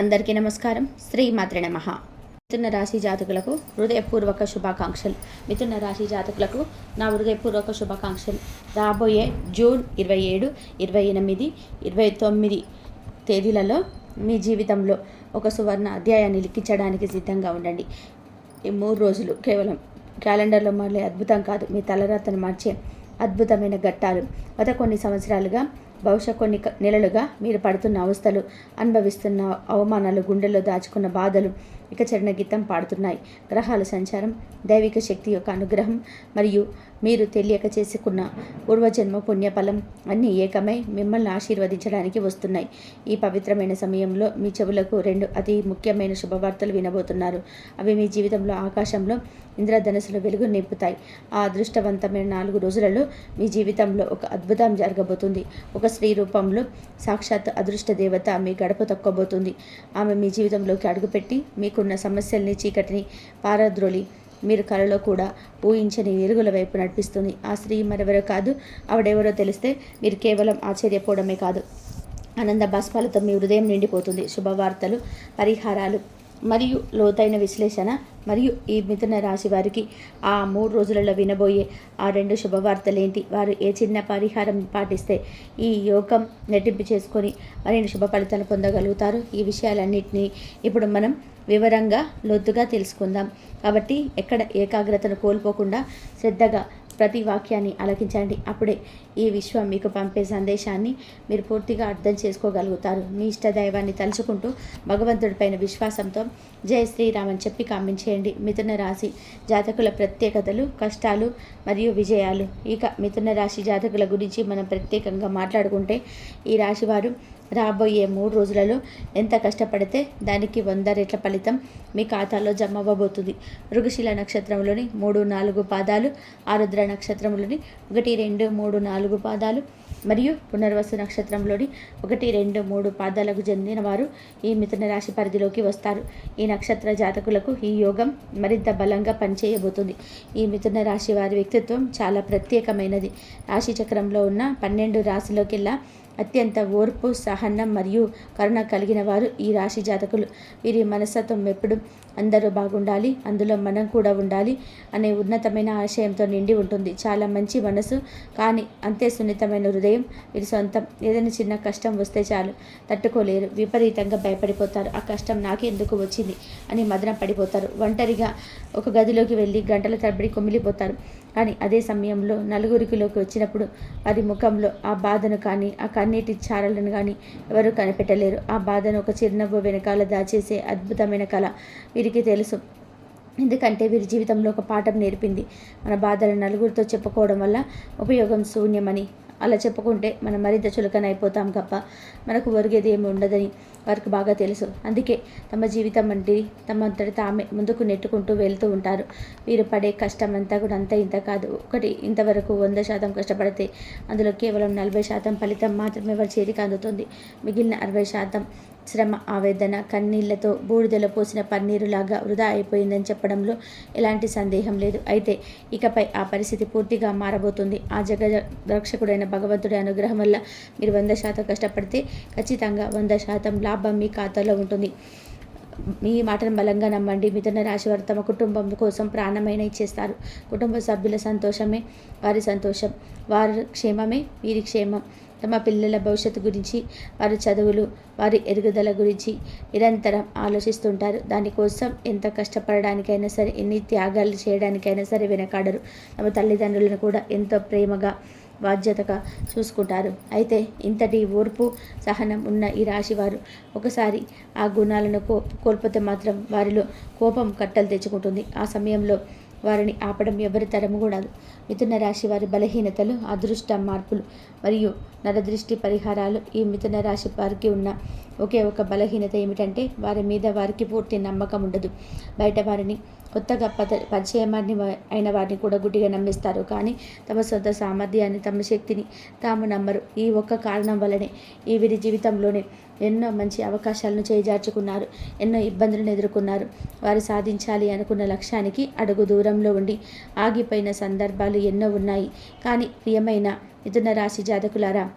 అందరికీ నమస్కారం. శ్రీ మాత్ర నమ. మిథున రాశి జాతకులకు హృదయపూర్వక శుభాకాంక్షలు. మిథున రాశి జాతకులకు నా హృదయపూర్వక శుభాకాంక్షలు. రాబోయే జూన్ ఇరవై ఏడు ఇరవై ఎనిమిది ఇరవై తొమ్మిది తేదీలలో మీ జీవితంలో ఒక సువర్ణ అధ్యాయాన్ని లిఖించడానికి సిద్ధంగా ఉండండి. ఈ మూడు రోజులు కేవలం క్యాలెండర్లో మళ్ళీ అద్భుతం కాదు. మీ తలరాతను మార్చే అద్భుతమైన ఘట్టాలు. గత కొన్ని సంవత్సరాలుగా బహుశా కొన్ని నెలలుగా మీరు పడుతున్న అవస్థలు అనుభవిస్తున్న అవమానాలు గుండెల్లో దాచుకున్న బాధలు ఇక చరణ గీతం పాడుతున్నాయి. గ్రహాల సంచారం దైవిక శక్తి యొక్క అనుగ్రహం మరియు మీరు తెలియక చేసుకున్న పూర్వజన్మ పుణ్యఫలం అన్నీ ఏకమై మిమ్మల్ని ఆశీర్వదించడానికి వస్తున్నాయి. ఈ పవిత్రమైన సమయంలో మీ చెవులకు రెండు అతి ముఖ్యమైన శుభవార్తలు వినబోతున్నారు. అవి మీ జీవితంలో ఆకాశంలో ఇంద్రధనుసులు వెలుగు నింపుతాయి. ఆ అదృష్టవంతమైన నాలుగు రోజులలో మీ జీవితంలో ఒక అద్భుతం జరగబోతుంది. ఒక స్త్రీ రూపంలో సాక్షాత్ అదృష్ట దేవత మీ గడప తొక్కబోతుంది. ఆమె మీ జీవితంలోకి అడుగుపెట్టి మీకున్న సమస్యల్ని చీకటిని పారద్రోలి మీరు కలలో కూడా ఊహించని వెలుగుల వైపు నడిపిస్తుంది. ఆ స్త్రీ మరెవరో కాదు ఆవిడెవరో తెలిస్తే మీరు కేవలం ఆశ్చర్యపోవడమే కాదు. ఆనంద బాష్పాలతో మీ హృదయం నిండిపోతుంది. శుభవార్తలు పరిహారాలు. మరియు లోతైన విశ్లేషణ మరియు ఈ మిథున రాశి వారికి ఆ మూడు రోజులలో వినబోయే ఆ రెండు శుభవార్తలేంటి? వారు ఏ చిన్న పరిహారం పాటిస్తే ఈ యోగం నెట్టింపు చేసుకొని మరిన్ని శుభ ఫలితాలు పొందగలుగుతారు? ఈ విషయాలన్నింటినీ ఇప్పుడు మనం వివరంగా లోతుగా తెలుసుకుందాం. కాబట్టి ఎక్కడ ఏకాగ్రతను కోల్పోకుండా శ్రద్ధగా ప్రతి వాక్యాన్ని అలకించండి అప్పుడే ఈ విశ్వం మీకు పంపే సందేశాన్ని మీరు పూర్తిగా అర్థం చేసుకోగలుగుతారు. మీ ఇష్ట దైవాన్ని తలుచుకుంటూ భగవంతుడిపైన విశ్వాసంతో జయ శ్రీరామ్ అని చెప్పి కామెంట్ చేయండి మిథున రాశి జాతకుల ప్రత్యేకతలు కష్టాలు మరియు విజయాలు. ఇక మిథున రాశి జాతకుల గురించి మనం ప్రత్యేకంగా మాట్లాడుకుంటే ఈ రాశి వారు రాబోయే మూడు రోజులలో ఎంత కష్టపడితే దానికి వంద రెట్ల ఫలితం మీ ఖాతాలో జమ అవ్వబోతుంది. మృగశిల నక్షత్రంలోని మూడు నాలుగు పాదాలు ఆరుద్ర నక్షత్రంలోని ఒకటి రెండు మూడు నాలుగు పాదాలు మరియు పునర్వసు నక్షత్రంలోని ఒకటి రెండు మూడు పాదాలకు చెందిన వారు ఈ మిథున రాశి పరిధిలోకి వస్తారు. ఈ నక్షత్ర జాతకులకు ఈ యోగం మరింత బలంగా పనిచేయబోతుంది. ఈ మిథున రాశి వారి వ్యక్తిత్వం చాలా ప్రత్యేకమైనది. రాశి చక్రంలో ఉన్న పన్నెండు రాశిలోకెల్లా అత్యంత ఓర్పు సహనం మరియు కరుణ కలిగిన వారు ఈ రాశి జాతకులు. వీరి మనస్తత్వం ఎప్పుడు అందరూ బాగుండాలి అందులో మనం కూడా ఉండాలి అనే ఉన్నతమైన ఆశయంతో నిండి ఉంటుంది. చాలా మంచి మనసు కానీ అంతే సున్నితమైన హృదయం ఇది సొంతం. ఏదైనా చిన్న కష్టం వస్తే చాలు తట్టుకోలేరు విపరీతంగా భయపడిపోతారు. ఆ కష్టం నాకెందుకు వచ్చింది? అని మదన పడిపోతారు. ఒంటరిగా ఒక గదిలోకి వెళ్ళి గంటల తరబడి కుమిలిపోతారు. కానీ అదే సమయంలో నలుగురికిలోకి వచ్చినప్పుడు వారి ముఖంలో ఆ బాధను కానీ ఆ కన్నీటి చారలను కానీ ఎవరు కనిపెట్టలేరు. ఆ బాధను ఒక చిరునవ్వు వెనకాల దాచేసే అద్భుతమైన కళ వీరికి తెలుసు. ఎందుకంటే వీరి జీవితంలో ఒక పాఠం నేర్పింది. మన బాధలను నలుగురితో చెప్పుకోవడం వల్ల ఉపయోగం శూన్యమని అలా చెప్పుకుంటే మనం మరింత చులకన అయిపోతాం తప్ప మనకు ఒరిగేది ఏమి ఉండదని వారికి బాగా తెలుసు. అందుకే తమ జీవితం వంటి తమ అంతటి తామే ముందుకు నెట్టుకుంటూ వెళ్తూ ఉంటారు. వీరు పడే కష్టం అంతా కూడా అంత ఇంత కాదు. ఒకటి ఇంతవరకు వంద శాతం కష్టపడితే అందులో కేవలం నలభై శాతం ఫలితం మాత్రమే వారి చేతికి అందుతుంది. మిగిలిన అరవై శాతం శ్రమ ఆవేదన కన్నీళ్ళతో బూడిదలో పోసిన పన్నీరులాగా వృధా అయిపోయిందని చెప్పడంలో ఎలాంటి సందేహం లేదు. అయితే ఇకపై ఆ పరిస్థితి పూర్తిగా మారబోతుంది. ఆ జగ రక్షకుడైన భగవంతుడి అనుగ్రహం వల్ల మీరు వంద శాతం కష్టపడితే ఖచ్చితంగా వంద శాతం లాభం మీ ఖాతాలో ఉంటుంది. మీ మాటను బలంగా నమ్మండి. మిథున రాశి వారు తమ కుటుంబం కోసం ప్రాణమైన ఇచ్చేస్తారు. కుటుంబ సభ్యుల సంతోషమే వారి సంతోషం. వారి క్షేమమే వీరి క్షేమం. తమ పిల్లల భవిష్యత్తు గురించి వారి చదువులు వారి ఎదుగుదల గురించి నిరంతరం ఆలోచిస్తుంటారు. దానికోసం ఎంత కష్టపడడానికైనా సరే ఎన్ని త్యాగాలు చేయడానికైనా సరే వెనకాడరు. తమ తల్లిదండ్రులను కూడా ఎంతో ప్రేమగా బాధ్యతగా చూసుకుంటారు. అయితే ఇంతటి ఓర్పు సహనం ఉన్న ఈ రాశి వారు ఒకసారి ఆ గుణాలను కో కోల్పోతే మాత్రం వారిలో కోపం కట్టలు తెచ్చుకుంటుంది. ఆ సమయంలో వారిని ఆపడం ఎవరి తరము కూడదు మిథున రాశి వారి బలహీనతలు అదృష్ట మార్పులు మరియు నరదృష్టి పరిహారాలు ఈ మిథున రాశి వారికి ఉన్న ఒకే ఒక బలహీనత ఏమిటంటే వారి మీద వారికి పూర్తి నమ్మకం ఉండదు. బయట వారిని కొత్తగా పద పరిచయమాన్ని అయిన వారిని కూడా గుడ్డిగా నమ్మిస్తారు. కానీ తమ సొంత సామర్థ్యాన్ని తమ శక్తిని తాము నమ్మరు. ఈ ఒక్క కారణం వల్లనే ఈ వీరి జీవితంలోనే ఎన్నో మంచి అవకాశాలను చేజార్చుకున్నారు. ఎన్నో ఇబ్బందులను ఎదుర్కొన్నారు. వారు సాధించాలి అనుకున్న లక్ష్యానికి అడుగు దూరంలో ఉండి ఆగిపోయిన సందర్భాలు ఎన్నో ఉన్నాయి. కానీ ప్రియమైన మిథున రాశి జాతకులారా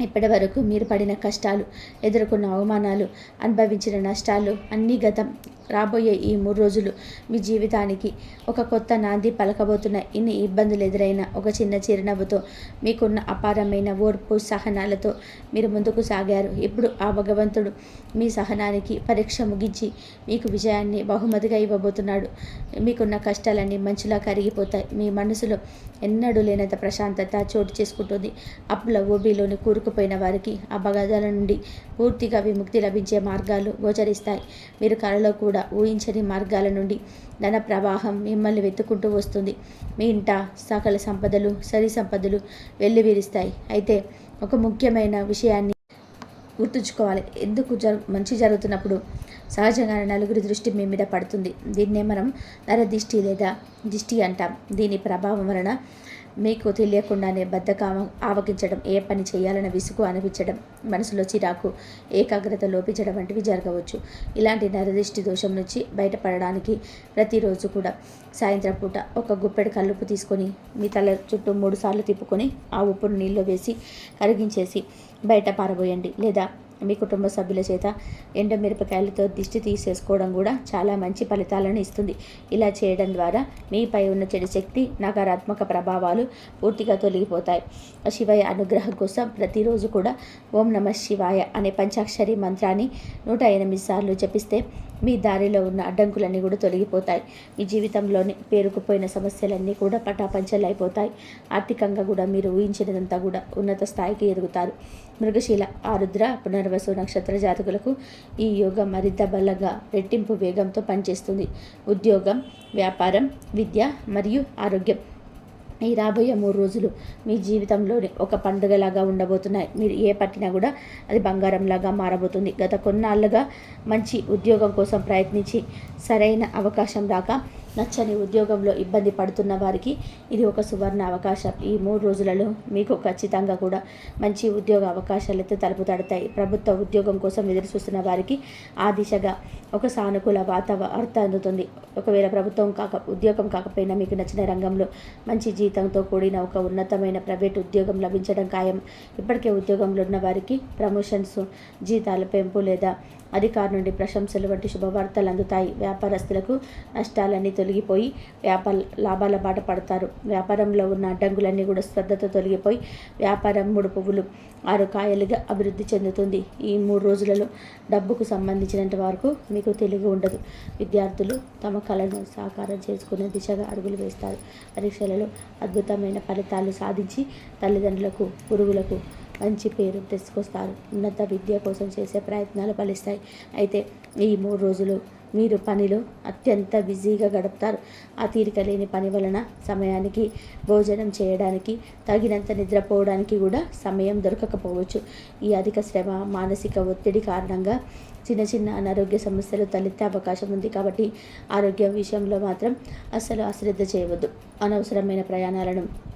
ఇప్పటి వరకు మీరు పడిన కష్టాలు ఎదుర్కొన్న అవమానాలు అనుభవించిన నష్టాలు అన్నీ గతం. రాబోయే ఈ మూడు రోజులు మీ జీవితానికి ఒక కొత్త నాంది పలకబోతున్న ఇన్ని ఇబ్బందులు ఎదురైన ఒక చిన్న చిరునవ్వుతో మీకున్న అపారమైన ఓర్పు సహనాలతో మీరు ముందుకు సాగారు. ఇప్పుడు ఆ భగవంతుడు మీ సహనానికి పరీక్ష ముగించి మీకు విజయాన్ని బహుమతిగా ఇవ్వబోతున్నాడు. మీకున్న కష్టాలన్నీ మంచులా కరిగిపోతాయి. మీ మనసులో ఎన్నడూ లేనంత ప్రశాంతత చోటు చేసుకుంటుంది. అప్పుల ఓబీలోని కూరుకు కూరుకుపోయిన వారికి ఆ నుండి పూర్తిగా విముక్తి లభించే మార్గాలు గోచరిస్తాయి. మీరు కళలో కూడా ఊహించని మార్గాల నుండి ధన ప్రవాహం మిమ్మల్ని వెతుకుంటూ వస్తుంది. మీ ఇంట సకల సంపదలు సరి సంపదలు వెల్లివిరుస్తాయి. అయితే ఒక ముఖ్యమైన విషయాన్ని గుర్తుంచుకోవాలి. ఎందుకు జరు మంచి జరుగుతున్నప్పుడు సహజంగానే నలుగురి దృష్టి మీ మీద పడుతుంది. దీన్నే మనం నరదిష్టి లేదా దిష్టి అంటాం. దీని ప్రభావం వలన మీకు తెలియకుండానే బద్ధకం ఆవగించడం ఏ పని చేయాలన్న విసుగు అనిపించడం మనసులో చిరాకు ఏకాగ్రత లోపించడం వంటివి జరగవచ్చు. ఇలాంటి నరదృష్టి దోషం నుంచి బయటపడడానికి ప్రతిరోజు కూడా సాయంత్రం పూట ఒక గుప్పెడు కల్లుపు తీసుకొని మీ తల చుట్టూ మూడు సార్లు తిప్పుకొని ఆ ఉప్పును నీళ్ళు వేసి కరిగించేసి బయట పారబోయండి. లేదా మీ కుటుంబ సభ్యుల చేత ఎండమిరపకాయలతో దిష్టి తీసేసుకోవడం కూడా చాలా మంచి ఫలితాలను ఇస్తుంది. ఇలా చేయడం ద్వారా మీపై ఉన్న చెడు శక్తి నకారాత్మక ప్రభావాలు పూర్తిగా తొలగిపోతాయి. శివయ్య అనుగ్రహం కోసం ప్రతిరోజు కూడా ఓం నమ శివాయ అనే పంచాక్షరి మంత్రాన్ని నూట ఎనిమిది సార్లు జపిస్తే మీ దారిలో ఉన్న అడ్డంకులన్నీ కూడా తొలగిపోతాయి. మీ జీవితంలోని పేరుకుపోయిన సమస్యలన్నీ కూడా పటాపంచలు అయిపోతాయి ఆర్థికంగా కూడా మీరు ఊహించినదంతా కూడా ఉన్నత స్థాయికి ఎదుగుతారు. మృగశీల ఆరుద్ర పునర్వసు నక్షత్ర జాతకులకు ఈ యోగం మరింత బలంగా రెట్టింపు వేగంతో పనిచేస్తుంది. ఉద్యోగం వ్యాపారం విద్య మరియు ఆరోగ్యం ఈ రాబోయే మూడు రోజులు మీ జీవితంలోని ఒక పండుగలాగా ఉండబోతున్నాయి. మీరు ఏ పట్టినా కూడా అది బంగారంలాగా మారబోతుంది. గత కొన్నాళ్ళుగా మంచి ఉద్యోగం కోసం ప్రయత్నించి సరైన అవకాశం రాక నచ్చని ఉద్యోగంలో ఇబ్బంది పడుతున్న వారికి ఇది ఒక సువర్ణ అవకాశం. ఈ మూడు రోజులలో మీకు ఖచ్చితంగా కూడా మంచి ఉద్యోగ అవకాశాలతో తలుపు తడతాయి ప్రభుత్వ ఉద్యోగం కోసం ఎదురు చూస్తున్న వారికి ఆ దిశగా ఒక సానుకూల వాతావరణ అందుతుంది. ఒకవేళ ప్రభుత్వం కాక ఉద్యోగం కాకపోయినా మీకు నచ్చిన రంగంలో మంచి జీతంతో కూడిన ఒక ఉన్నతమైన ప్రైవేట్ ఉద్యోగం లభించడం ఖాయం. ఇప్పటికే ఉద్యోగంలో ఉన్న వారికి ప్రమోషన్స్ జీతాల పెంపు లేదా అధికారు నుండి ప్రశంసలు వంటి శుభవార్తలు అందుతాయి. వ్యాపారస్తులకు నష్టాలన్నీ తొలగిపోయి వ్యాపార లాభాల బాట పడతారు. వ్యాపారంలో ఉన్న అడ్డంకులన్నీ కూడా శ్రద్ధతో తొలగిపోయి వ్యాపారం మూడు పువ్వులు ఆరు కాయలుగా అభివృద్ధి చెందుతుంది. ఈ మూడు రోజులలో డబ్బుకు సంబంధించినంత వరకు మీకు తెలివి ఉండదు. విద్యార్థులు తమ కళను సాకారం చేసుకునే దిశగా అడుగులు వేస్తారు. పరీక్షలలో అద్భుతమైన ఫలితాలు సాధించి తల్లిదండ్రులకు గురువులకు మంచి పేరు తెచ్చుకొస్తారు ఉన్నత విద్య కోసం చేసే ప్రయత్నాలు ఫలిస్తాయి. అయితే ఈ మూడు రోజులు మీరు పనిలో అత్యంత బిజీగా గడుపుతారు. ఆ తీరిక లేని పని వలన సమయానికి భోజనం చేయడానికి తగినంత నిద్రపోవడానికి కూడా సమయం దొరకకపోవచ్చు. ఈ అధిక శ్రమ మానసిక ఒత్తిడి కారణంగా చిన్న చిన్న అనారోగ్య సమస్యలు తలెత్తే అవకాశం ఉంది కాబట్టి ఆరోగ్యం విషయంలో మాత్రం అస్సలు అశ్రద్ధ చేయవద్దు. అనవసరమైన ప్రయాణాలను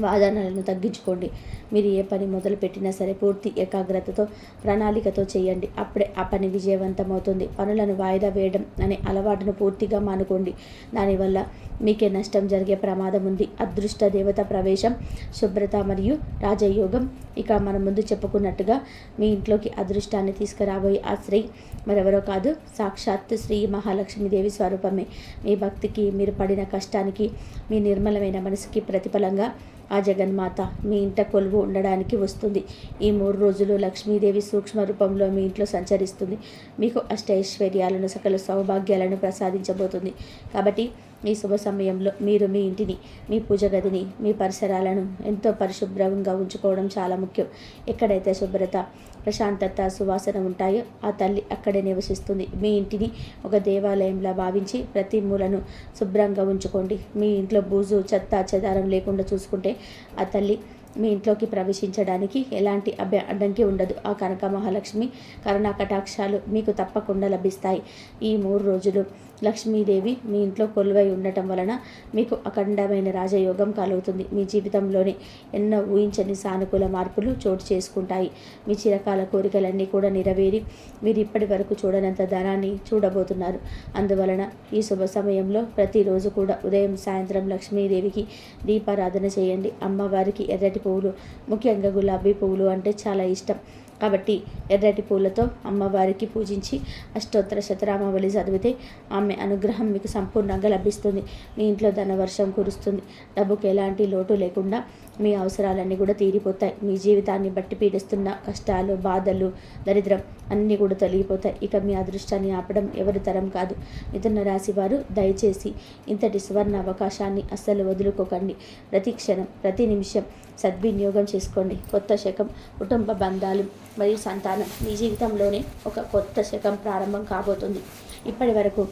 వాదనలను తగ్గించుకోండి. మీరు ఏ పని మొదలు పెట్టినా సరే పూర్తి ఏకాగ్రతతో ప్రణాళికతో చేయండి. అప్పుడే ఆ పని విజయవంతమవుతుంది. పనులను వాయిదా వేయడం అనే అలవాటును పూర్తిగా మానుకోండి. దానివల్ల మీకే నష్టం జరిగే ప్రమాదం ఉంది. అదృష్ట దేవత ప్రవేశం శుభ్రత మరియు రాజయోగం. ఇక మనం ముందు చెప్పుకున్నట్టుగా మీ ఇంట్లోకి అదృష్టాన్ని తీసుకురాబోయే ఆ స్త్రీ మరెవరో కాదు. సాక్షాత్ శ్రీ మహాలక్ష్మీదేవి స్వరూపమే. మీ భక్తికి మీరు పడిన కష్టానికి మీ నిర్మలమైన మనసుకి ప్రతిఫలంగా ఆ జగన్మాత మీ ఇంట కొలువు ఉండడానికి వస్తుంది. ఈ మూడు రోజులు లక్ష్మీదేవి సూక్ష్మ రూపంలో మీ ఇంట్లో సంచరిస్తుంది. మీకు అష్టైశ్వర్యాలను సకల సౌభాగ్యాలను ప్రసాదించబోతుంది. కాబట్టి ఈ శుభ సమయంలో మీరు మీ ఇంటిని మీ పూజ గదిని మీ పరిసరాలను ఎంతో పరిశుభ్రంగా ఉంచుకోవడం చాలా ముఖ్యం. ఎక్కడైతే శుభ్రత ప్రశాంతత సువాసన ఉంటాయో ఆ తల్లి అక్కడే నివసిస్తుంది. మీ ఇంటిని ఒక దేవాలయంలా భావించి ప్రతి మూలను శుభ్రంగా ఉంచుకోండి. మీ ఇంట్లో బూజు చెత్త చెదారం లేకుండా చూసుకుంటే ఆ తల్లి మీ ఇంట్లోకి ప్రవేశించడానికి ఎలాంటి అభ్య అడ్డంకి ఉండదు. ఆ కనక మహాలక్ష్మి కరుణా కటాక్షాలు మీకు తప్పకుండా లభిస్తాయి. ఈ మూడు రోజులు లక్ష్మీదేవి మీ ఇంట్లో కొలువై ఉండటం వలన మీకు అఖండమైన రాజయోగం కలుగుతుంది. మీ జీవితంలోని ఎన్నో ఊహించని సానుకూల మార్పులు చోటు చేసుకుంటాయి. మీ చిరకాల కోరికలన్నీ కూడా నెరవేరి మీరు ఇప్పటి వరకు చూడనంత ధనాన్ని చూడబోతున్నారు. అందువలన ఈ శుభ సమయంలో ప్రతిరోజు కూడా ఉదయం సాయంత్రం లక్ష్మీదేవికి దీపారాధన చేయండి. అమ్మవారికి ఎర్రటి ఎర్రటి పువ్వులు ముఖ్యంగా గులాబీ పువ్వులు అంటే చాలా ఇష్టం. కాబట్టి ఎర్రటి పూలతో అమ్మవారికి పూజించి అష్టోత్తర శతరామావళి చదివితే ఆమె అనుగ్రహం మీకు సంపూర్ణంగా లభిస్తుంది. మీ ఇంట్లో ధనవర్షం కురుస్తుంది. డబ్బుకి ఎలాంటి లోటు లేకుండా మీ అవసరాలన్నీ కూడా తీరిపోతాయి. మీ జీవితాన్ని బట్టి పీడిస్తున్న కష్టాలు బాధలు దరిద్రం అన్నీ కూడా తొలగిపోతాయి. ఇక మీ అదృష్టాన్ని ఆపడం ఎవరి తరం కాదు. మిథున రాశి వారు దయచేసి ఇంతటి సువర్ణ అవకాశాన్ని అస్సలు వదులుకోకండి. ప్రతి క్షణం ప్రతి నిమిషం సద్వినియోగం చేసుకోండి. కొత్త శకం కుటుంబ బంధాలు మరియు సంతానం మీ జీవితంలోనే ఒక కొత్త శకం ప్రారంభం కాబోతుంది. ఇప్పటి వరకు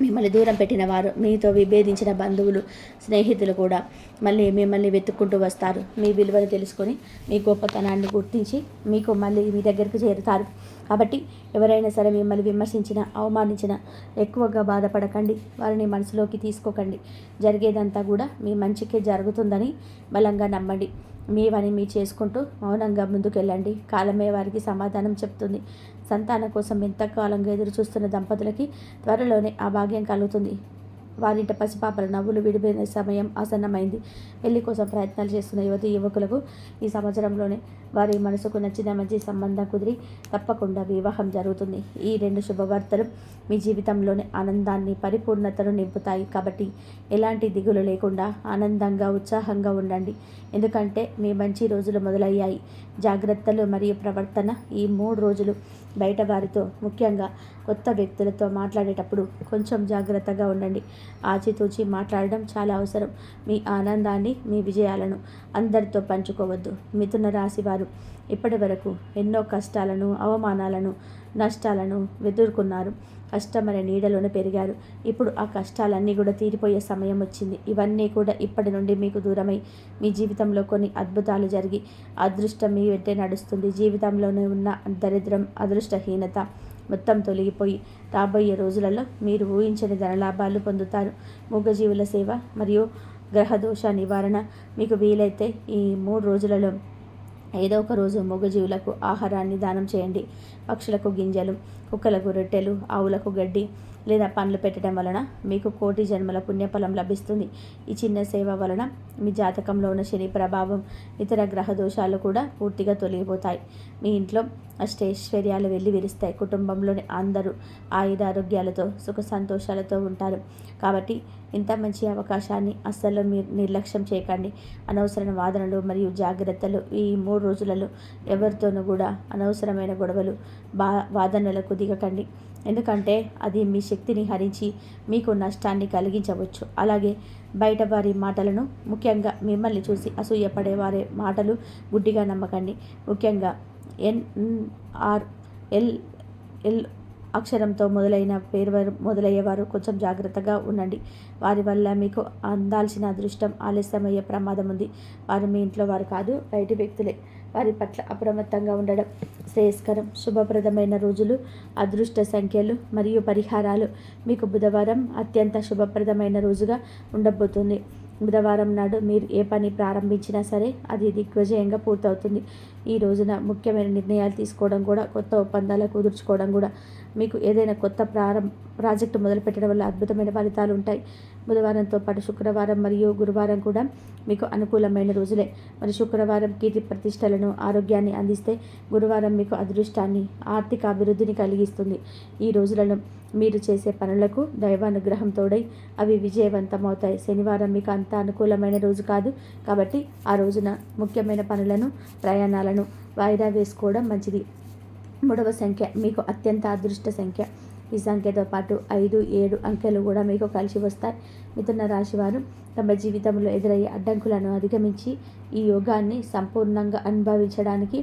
మిమ్మల్ని దూరం పెట్టిన వారు మీతో విభేదించిన బంధువులు స్నేహితులు కూడా మళ్ళీ మిమ్మల్ని వెతుక్కుంటూ వస్తారు. మీ విలువను తెలుసుకొని మీ గొప్పతనాన్ని గుర్తించి మీకు మళ్ళీ మీ దగ్గరికి చేరుతారు. కాబట్టి ఎవరైనా సరే మిమ్మల్ని విమర్శించిన అవమానించిన ఎక్కువగా బాధపడకండి. వారిని మనసులోకి తీసుకోకండి. జరిగేదంతా కూడా మీ మంచికే జరుగుతుందని బలంగా నమ్మండి. మీవని మీ చేసుకుంటూ మౌనంగా ముందుకెళ్ళండి. కాలమే వారికి సమాధానం చెప్తుంది. సంతానం కోసం ఎంతకాలంగా ఎదురు చూస్తున్న దంపతులకి త్వరలోనే ఆ భాగ్యం కలుగుతుంది. వారింట పసిపాపల నవ్వులు విడిపోయిన సమయం ఆసన్నమైంది. పెళ్ళి కోసం ప్రయత్నాలు చేస్తున్న యువతి యువకులకు ఈ సంవత్సరంలోనే వారి మనసుకు నచ్చిన మంచి సంబంధం కుదిరి తప్పకుండా వివాహం జరుగుతుంది. ఈ రెండు శుభవార్తలు మీ జీవితంలోని ఆనందాన్ని పరిపూర్ణతను నింపుతాయి. కాబట్టి ఎలాంటి దిగులు లేకుండా ఆనందంగా ఉత్సాహంగా ఉండండి. ఎందుకంటే మీ మంచి రోజులు మొదలయ్యాయి. జాగ్రత్తలు మరియు ప్రవర్తన ఈ మూడు రోజులు బయట వారితో ముఖ్యంగా కొత్త వ్యక్తులతో మాట్లాడేటప్పుడు కొంచెం జాగ్రత్తగా ఉండండి. ఆచితూచి మాట్లాడడం చాలా అవసరం. మీ ఆనందాన్ని మీ విజయాలను అందరితో పంచుకోవద్దు. మిథున రాశి వారు ఇప్పటి వరకు ఎన్నో కష్టాలను అవమానాలను నష్టాలను ఎదుర్కొన్నారు కష్టమైన నీడలోనే పెరిగారు. ఇప్పుడు ఆ కష్టాలన్నీ కూడా తీరిపోయే సమయం వచ్చింది. ఇవన్నీ కూడా ఇప్పటి నుండి మీకు దూరమై మీ జీవితంలో కొన్ని అద్భుతాలు జరిగి అదృష్టం మీ వెంటే నడుస్తుంది. జీవితంలోనే ఉన్న దరిద్రం అదృష్టహీనత మొత్తం తొలగిపోయి రాబోయే రోజులలో మీరు ఊహించని ధనలాభాలు పొందుతారు. మూగజీవుల సేవ మరియు గ్రహదోష నివారణ మీకు వీలైతే ఈ మూడు రోజులలో ఏదో ఒక రోజు మూగజీవులకు ఆహారాన్ని దానం చేయండి. పక్షులకు గింజలు కుక్కలకు రొట్టెలు ఆవులకు గడ్డి లేదా పండ్లు పెట్టడం వలన మీకు కోటి జన్మల పుణ్యఫలం లభిస్తుంది. ఈ చిన్న సేవ వలన మీ జాతకంలో ఉన్న శని ప్రభావం ఇతర గ్రహ దోషాలు కూడా పూర్తిగా తొలగిపోతాయి. మీ ఇంట్లో అష్టైశ్వర్యాలు వెళ్ళి విరుస్తాయి. కుటుంబంలోని అందరూ ఆయుధ ఆరోగ్యాలతో సుఖ సంతోషాలతో ఉంటారు. కాబట్టి ఇంత మంచి అవకాశాన్ని అస్సలు మీరు నిర్లక్ష్యం చేయకండి. అనవసరమైన వాదనలు మరియు జాగ్రత్తలు ఈ మూడు రోజులలో ఎవరితోనూ కూడా అనవసరమైన గొడవలు బా వాదనలకు దిగకండి. ఎందుకంటే అది మీ శక్తిని హరించి మీకు నష్టాన్ని కలిగించవచ్చు. అలాగే బయట వారి మాటలను ముఖ్యంగా మిమ్మల్ని చూసి అసూయపడే వారి మాటలు గుడ్డిగా నమ్మకండి. ముఖ్యంగా ఎన్ఆర్ ఎల్ ఎల్ అక్షరంతో మొదలైన పేరు మొదలయ్యేవారు కొంచెం జాగ్రత్తగా ఉండండి. వారి వల్ల మీకు అందాల్సిన అదృష్టం ఆలస్యమయ్యే ప్రమాదం ఉంది. వారు మీ ఇంట్లో వారు కాదు బయటి వ్యక్తులే. వారి పట్ల అప్రమత్తంగా ఉండడం శ్రేయస్కరం. శుభప్రదమైన రోజులు అదృష్ట సంఖ్యలు మరియు పరిహారాలు మీకు బుధవారం అత్యంత శుభప్రదమైన రోజుగా ఉండబోతుంది. బుధవారం నాడు మీరు ఏ పని ప్రారంభించినా సరే అది దిగ్విజయంగా పూర్తవుతుంది. ఈ రోజున ముఖ్యమైన నిర్ణయాలు తీసుకోవడం కూడా కొత్త ఒప్పందాలు కుదుర్చుకోవడం కూడా మీకు ఏదైనా కొత్త ప్రారంభ ప్రాజెక్టు మొదలుపెట్టడం వల్ల అద్భుతమైన ఫలితాలు ఉంటాయి. బుధవారంతో పాటు శుక్రవారం మరియు గురువారం కూడా మీకు అనుకూలమైన రోజులే. మరి శుక్రవారం కీర్తి ప్రతిష్టలను ఆరోగ్యాన్ని అందిస్తే గురువారం మీకు అదృష్టాన్ని ఆర్థిక అభివృద్ధిని కలిగిస్తుంది. ఈ రోజులను మీరు చేసే పనులకు దైవానుగ్రహం తోడై అవి విజయవంతమవుతాయి. శనివారం మీకు అంత అనుకూలమైన రోజు కాదు కాబట్టి ఆ రోజున ముఖ్యమైన పనులను ప్రయాణాలను వాయిదా వేసుకోవడం మంచిది. మూడవ సంఖ్య మీకు అత్యంత అదృష్ట సంఖ్య. ఈ సంఖ్యతో పాటు ఐదు ఏడు అంకెలు కూడా మీకు కలిసి వస్తాయి. మిథున రాశివారు తమ జీవితంలో ఎదురయ్యే అడ్డంకులను అధిగమించి ఈ యోగాన్ని సంపూర్ణంగా అనుభవించడానికి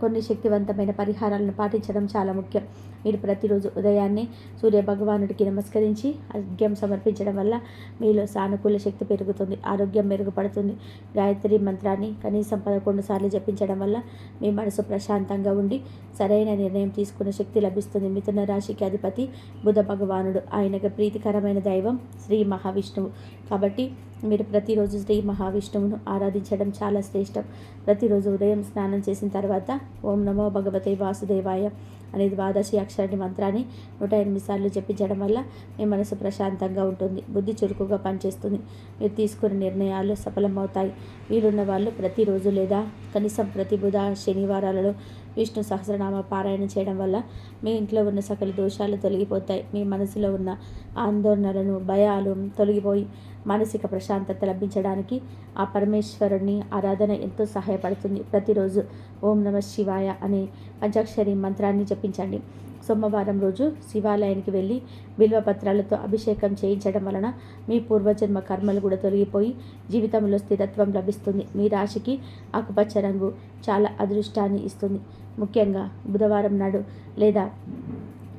కొన్ని శక్తివంతమైన పరిహారాలను పాటించడం చాలా ముఖ్యం. మీరు ప్రతిరోజు ఉదయాన్నే సూర్య భగవానుడికి నమస్కరించి అర్ఘ్యం సమర్పించడం వల్ల మీలో సానుకూల శక్తి పెరుగుతుంది ఆరోగ్యం మెరుగుపడుతుంది. గాయత్రి మంత్రాన్ని కనీసం పదకొండు సార్లు జపించడం వల్ల మీ మనసు ప్రశాంతంగా ఉండి సరైన నిర్ణయం తీసుకునే శక్తి లభిస్తుంది. మిథున రాశికి అధిపతి బుధ భగవానుడు. ఆయనకు ప్రీతికరమైన దైవం శ్రీ మహావిష్ణువు. కాబట్టి మీరు ప్రతిరోజు శ్రీ మహావిష్ణువును ఆరాధించడం చాలా శ్రేష్టం. ప్రతిరోజు ఉదయం స్నానం చేసిన తర్వాత ఓం నమో భగవతే వాసుదేవాయ అనే ద్వాదశి అక్షరాన్ని మంత్రాన్ని నూట ఎనిమిది సార్లు జపించడం వల్ల మీ మనసు ప్రశాంతంగా ఉంటుంది. బుద్ధి చురుకుగా పనిచేస్తుంది. మీరు తీసుకున్న నిర్ణయాలు సఫలమవుతాయి. వీరున్న వాళ్ళు ప్రతిరోజు లేదా కనీసం ప్రతి బుధ శనివారాలలో విష్ణు సహస్రనామ పారాయణ చేయడం వల్ల మీ ఇంట్లో ఉన్న సకల దోషాలు తొలగిపోతాయి. మీ మనసులో ఉన్న ఆందోళనలను భయాలు తొలగిపోయి మానసిక ప్రశాంతత లభించడానికి ఆ పరమేశ్వరుని ఆరాధన ఎంతో సహాయపడుతుంది. ప్రతిరోజు ఓం నమ శివాయ అనే పంచాక్షరి మంత్రాన్ని జపించండి. సోమవారం రోజు శివాలయానికి వెళ్ళి బిల్వపత్రాలతో అభిషేకం చేయించడం వలన మీ పూర్వజన్మ కర్మలు కూడా తొలగిపోయి జీవితంలో స్థిరత్వం లభిస్తుంది. మీ రాశికి ఆకుపచ్చ రంగు చాలా అదృష్టాన్ని ఇస్తుంది. ముఖ్యంగా బుధవారం నాడు లేదా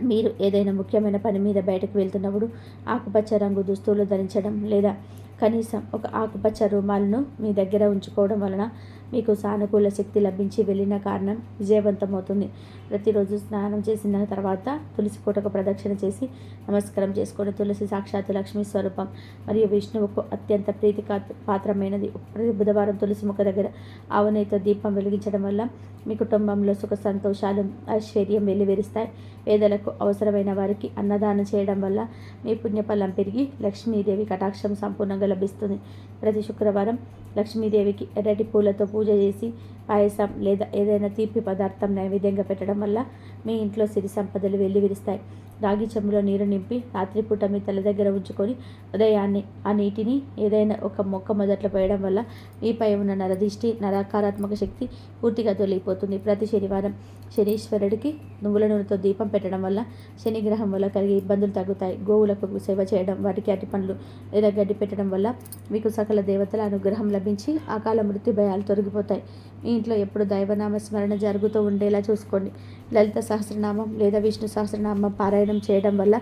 మీరు ఏదైనా ముఖ్యమైన పని మీద బయటకు వెళ్తున్నప్పుడు ఆకుపచ్చ రంగు దుస్తులు ధరించడం లేదా కనీసం ఒక ఆకుపచ్చ రుమాలను మీ దగ్గర ఉంచుకోవడం వలన మీకు సానుకూల శక్తి లభించి వెళ్ళిన కారణం విజయవంతమవుతుంది. ప్రతిరోజు స్నానం చేసిన తర్వాత తులసి కోటకు ప్రదక్షిణ చేసి నమస్కారం చేసుకొని తులసి సాక్షాత్ లక్ష్మీ స్వరూపం మరియు విష్ణువుకు అత్యంత ప్రీతి పాత్రమైనది. ప్రతి బుధవారం తులసి ముఖ దగ్గర ఆవునేతో దీపం వెలిగించడం వల్ల మీ కుటుంబంలో సుఖ సంతోషాలు ఐశ్వర్యం వెల్లివిరుస్తాయి. పేదలకు అవసరమైన వారికి అన్నదానం చేయడం వల్ల మీ పుణ్యఫలం పెరిగి లక్ష్మీదేవి కటాక్షం సంపూర్ణంగా లభిస్తుంది. ప్రతి శుక్రవారం లక్ష్మీదేవికి ఎర్రటి పూలతో పూజ పూజ చేసి పాయసం లేదా ఏదైనా తీపి పదార్థం నైవేద్యంగా పెట్టడం వల్ల మీ ఇంట్లో సిరి సంపదలు వెళ్ళి విరుస్తాయి. రాగి చెంబులో నీరు నింపి రాత్రిపూట మీ తల దగ్గర ఉంచుకొని ఉదయాన్నే ఆ నీటిని ఏదైనా ఒక మొక్క మొదట్లో పోయడం వల్ల మీపై ఉన్న నరదిష్టి నరకారాత్మక శక్తి పూర్తిగా తొలగిపోతుంది. ప్రతి శనివారం శనీశ్వరుడికి నువ్వుల నూనెతో దీపం పెట్టడం వల్ల శనిగ్రహం వల్ల కలిగే ఇబ్బందులు తగ్గుతాయి. గోవులకు సేవ చేయడం వాటికి అటి పండ్లు లేదా గడ్డి పెట్టడం వల్ల మీకు సకల దేవతల అనుగ్రహం లభించి అకాల మృత్యు భయాలు తొలగిపోతాయి. మీ ఇంట్లో ఎప్పుడు దైవనామ స్మరణ జరుగుతూ ఉండేలా చూసుకోండి. లలిత సహస్రనామం లేదా విష్ణు సహస్రనామం పారాయణం చేయడం వల్ల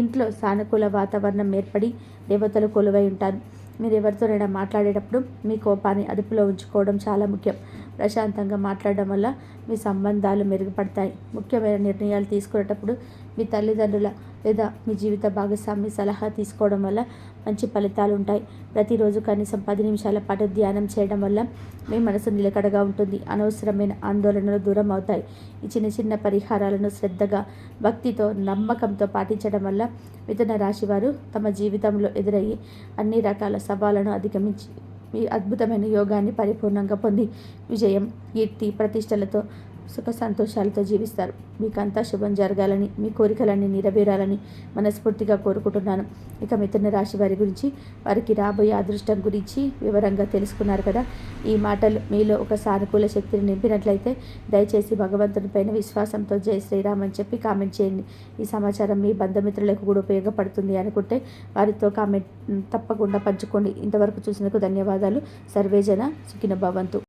ఇంట్లో సానుకూల వాతావరణం ఏర్పడి దేవతలు కొలువై ఉంటారు. మీరు ఎవరితోనైనా మాట్లాడేటప్పుడు మీ కోపాన్ని అదుపులో ఉంచుకోవడం చాలా ముఖ్యం. ప్రశాంతంగా మాట్లాడడం వల్ల మీ సంబంధాలు మెరుగుపడతాయి. ముఖ్యమైన నిర్ణయాలు తీసుకునేటప్పుడు మీ తల్లిదండ్రుల లేదా మీ జీవిత భాగస్వామి సలహా తీసుకోవడం వల్ల మంచి ఫలితాలు ఉంటాయి. ప్రతిరోజు కనీసం పది నిమిషాల పాటు ధ్యానం చేయడం వల్ల మీ మనసు నిలకడగా ఉంటుంది. అనవసరమైన ఆందోళనలు దూరం అవుతాయి. ఈ చిన్న చిన్న పరిహారాలను శ్రద్ధగా భక్తితో నమ్మకంతో పాటించడం వల్ల మిథున రాశి వారు తమ జీవితంలో ఎదురయ్యే అన్ని రకాల సవాళ్ళను అధిగమించి మీ అద్భుతమైన యోగాన్ని పరిపూర్ణంగా పొంది విజయం కీర్తి ప్రతిష్టలతో సుఖ సంతోషాలతో జీవిస్తారు. మీకంతా శుభం జరగాలని మీ కోరికలన్నీ నెరవేరాలని మనస్ఫూర్తిగా కోరుకుంటున్నాను. ఇక మిథున రాశి వారి గురించి వారికి రాబోయే అదృష్టం గురించి వివరంగా తెలుసుకున్నారు కదా. ఈ మాటలు మీలో ఒక సానుకూల శక్తిని నింపినట్లయితే దయచేసి భగవంతుని పైన విశ్వాసంతో జై శ్రీరామ్ అని చెప్పి కామెంట్ చేయండి. ఈ సమాచారం మీ బంధుమిత్రులకు కూడా ఉపయోగపడుతుంది అనుకుంటే వారితో కామెంట్ తప్పకుండా పంచుకోండి. ఇంతవరకు చూసినందుకు ధన్యవాదాలు. సర్వేజన సుఖిన భవంతు.